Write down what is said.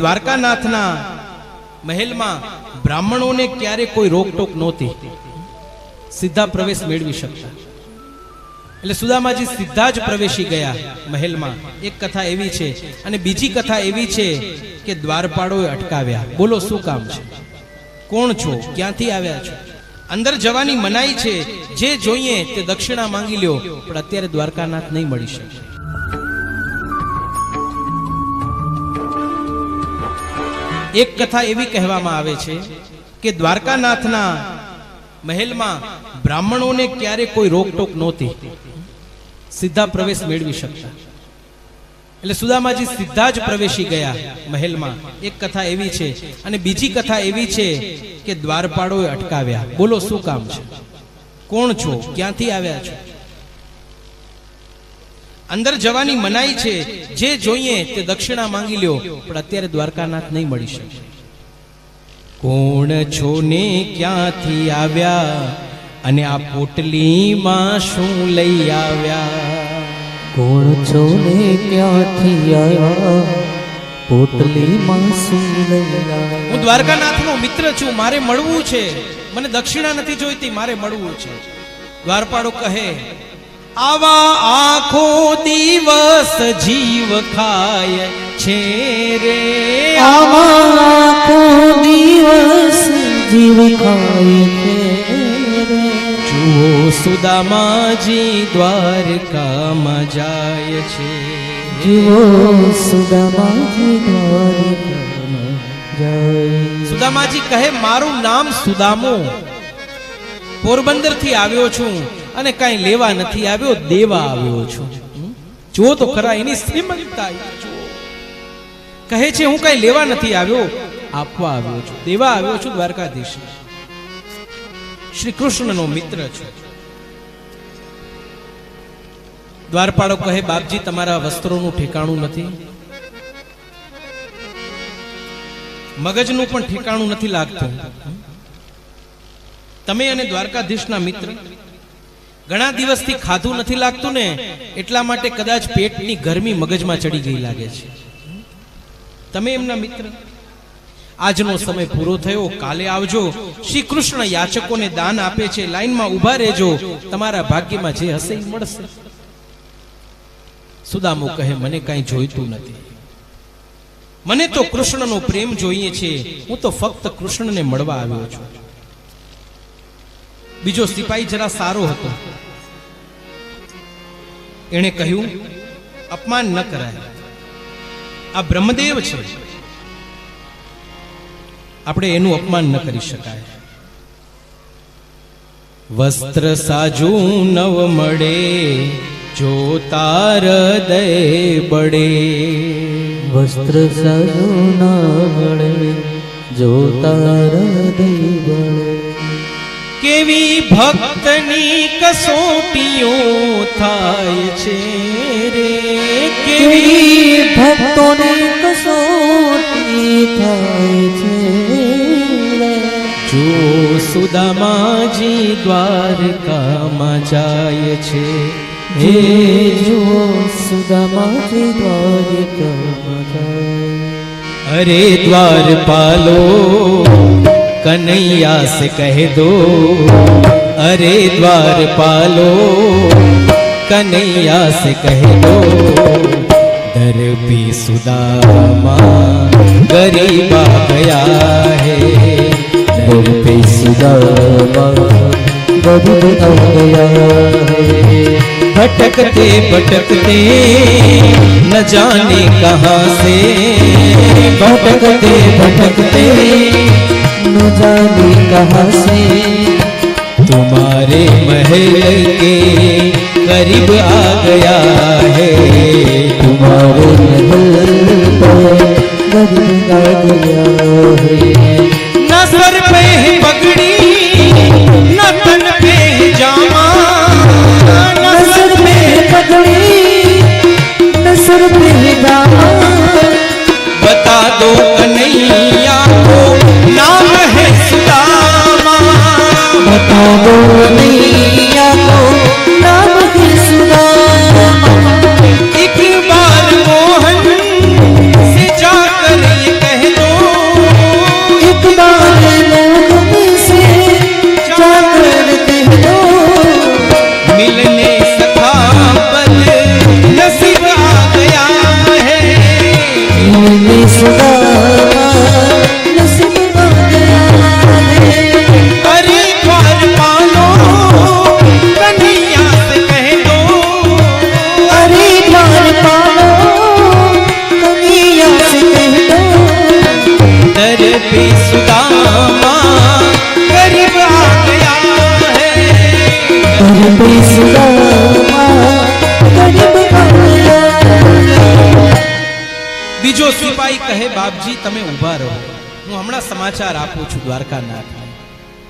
દ્વારકાનાથના મહેલમાં બ્રાહ્મણોને ક્યારે કોઈ રોકટોક નહોતી. સીધા પ્રવેશ મેળવી શકતા. એટલે સુદામાજી સીધા જ પ્રવેશી ગયા મહેલમાં. એક કથા એવી છે અને બીજી કથા એવી છે કે દ્વારપાળોએ અટકાવ્યા. બોલો, શું કામ છે? કોણ છો? ક્યાંથી આવ્યા છો? અંદર જવાની મનાઈ છે. જે જોઈએ તે દક્ષિણા માંગી લ્યો, પણ અત્યારે દ્વારકાનાથ નહીં મળી શકે. એક કથા એવી કહેવામાં આવે છે કે દ્વારકાનાથના મહેલમાં બ્રાહ્મણોને ક્યારે કોઈ રોકટોક નહોતી. સીધા પ્રવેશ મેળવી શકતા. એટલે સુદામાજી સીધા જ પ્રવેશી ગયા મહેલમાં. એક કથા એવી છે અને બીજી કથા એવી છે કે દ્વારપાળોએ અટકાવ્યા. બોલો, શું કામ છે? કોણ છો? ક્યાંથી આવ્યા છો? અંદર જવાની મનાઈ છે જે જોઈએ તે દક્ષિણા માંગી લ્યો પણ અત્યારે દ્વારકાનાથ નહીં મળી શકે. કોણ છો ને ક્યાંથી આવ્યા? અને આ પોટલીમાં શું લઈ આવ્યા? કોણ છો ને ક્યાંથી આવ્યા? પોટલીમાં શું લઈ આવ્યા? હું દ્વારકાનાથનો મિત્ર છું મારે મળવું છે. મને દક્ષિણા નથી જોઈતી મારે મળવું છે. દ્વારપાળો કહે આવા આખો દિવસ જીવ ખાય છે રે. આવા આખો દિવસ જીવ ખાય છે જુઓ સુદામાજી દ્વારકામાં જાય છે. જુઓ સુદામાજી દ્વારકામાં જાય સુદામાજી કહે મારું નામ સુદામો. પોરબંદરથી આવ્યો છું. અને કાંઈ લેવા નથી આવ્યો, દેવા આવ્યો છું. જો તો ખરા એની શ્રીમંતતા કહે છે, હું કાંઈ લેવા નથી આવ્યો, આપવા આવ્યો છું. દેવા આવ્યો છું, દ્વારકાધીશ. શ્રી કૃષ્ણનો મિત્ર છું. દ્વારપાળો કહે, બાપજી, તમારા વસ્ત્રોનું ઠેકાણું નથી. મગજનું પણ ઠેકાણું નથી લાગતું. તમે અને દ્વારકાધીશના મિત્ર ઘણા દિવસથી ખાધું નથી લાગતું ને, એટલા માટે કદાચ પેટની ગરમી મગજમાં ચડી ગઈ લાગે છે. તમે એમના મિત્ર, આજનો સમય પૂરો થયો, કાલે આવજો. શ્રી કૃષ્ણ યાચકોને દાન આપે છે, લાઈનમાં ઊભા રહેજો. તમારા ભાગ્યમાં જે હશે એ મળશે. સુદામો કહે, મને કાંઈ જોઈતું નથી. મને તો કૃષ્ણનો પ્રેમ જોઈએ છે. હું તો ફક્ત કૃષ્ણને મળવા આવ્યો છું. બીજો સિપાહી જરા સારો હતો. એણે કહ્યું, અપમાન ન કરાય. આ બ્રહ્મદેવ છે. આપણે એનું અપમાન ન કરી શકાય. વસ્ત્ર સાજું નવ મળે, જો તાર દે વસ્ત્ર સાજુ ન મળે, જો તારા બળે. કેવી ભક્તની કસોટીઓ થાય છે રે કેવી ભક્તોની કસોટી થાય છે. જો સુદામાજી દ્વારકામાં જાય છે હે જો સુદામાજી દ્વારકામાં જાય. અરે દ્વારપાલો कन्हैया से कह दो, अरे द्वार पालो। कन्हैया से कह दो, दर पे सुदामा गरीबा गया है। दर पे सुदामा गरीब गया है। भटकते भटकते, न जाने कहाँ से। भटकते भटकते न जाने कहाँ से तुम्हारे महल के करीब आ गया है બાપજી તમે ઊભા રહો. હું હમણાં સમાચાર આપું છું દ્વારકાનાથ